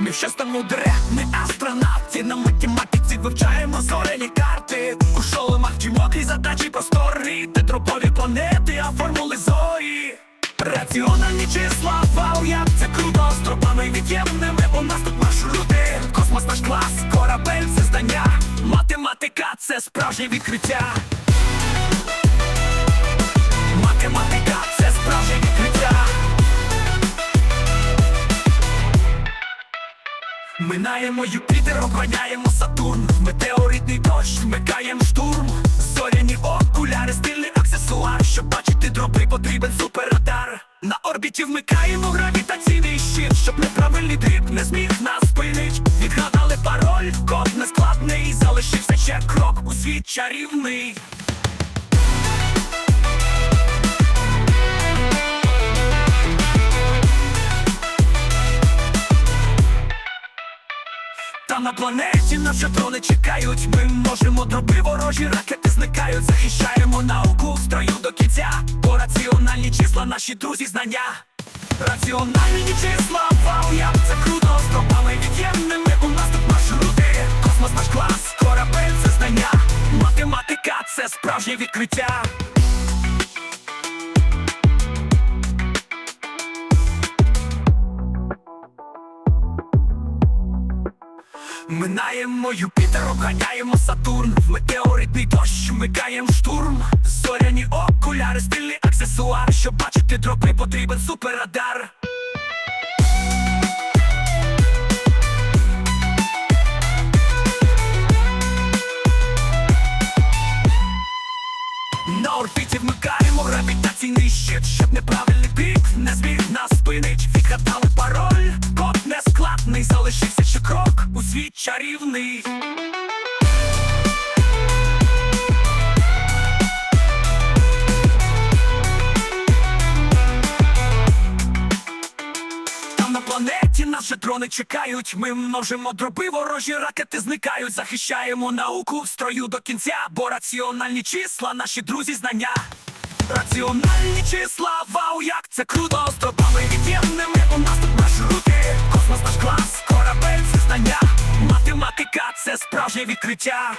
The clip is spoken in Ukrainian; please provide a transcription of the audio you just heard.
Ми щось мудре, ми астронавти. На математиці вивчаємо зоряні карти. У шоломах чимокі задачі простори, де дропові планети, а формули зої. Раціональні числа, вау, як це круто. З дробами від'ємними у нас тут маршрути. Космос наш клас, корабель це знання Математика це справжнє відкриття Минаємо Юпітер, обганяємо Сатурн. Метеоритний дощ, вмикаєм штурм. Зоряні окуляри, стильний аксесуар. Щоб бачити дроби, потрібен суперрадар. На орбіті вмикаємо гравітаційний щит. Щоб неправильний дріб не зміг нас спинить. Відгадали пароль, код нескладний. Залишився ще крок у світ чарівний На планеті нас вже чекають. Ми можемо дроби ворожі ракети зникають. Захищаємо науку в строю до кінця. Бо раціональні числа, наші друзі знання. Раціональні числа, вау, як це круто З дробами від'ємними у нас тут маршрути Космос наш клас, корабель це знання Математика це справжнє відкриття Минаємо Юпітер, обганяємо Сатурн. Метеоритний дощ вмикаєм штурм. Зоряні окуляри, стильний аксесуар. Щоб бачити дроби, потрібен суперрадар. На орбіті вмикаємо гравітаційний щит. Щоб неправильний бік не зміг чарівний Там на планеті вже дрони чекають. Ми множимо дроби, ворожі ракети зникають. Захищаємо науку в строю до кінця, бо раціональні числа, наші друзі знання. Раціональні числа, вау, як це круто! З дробами від'ємними у нас тут маршрути. Космос наш клас, корабель це знання. Математика це справжнє відкриття.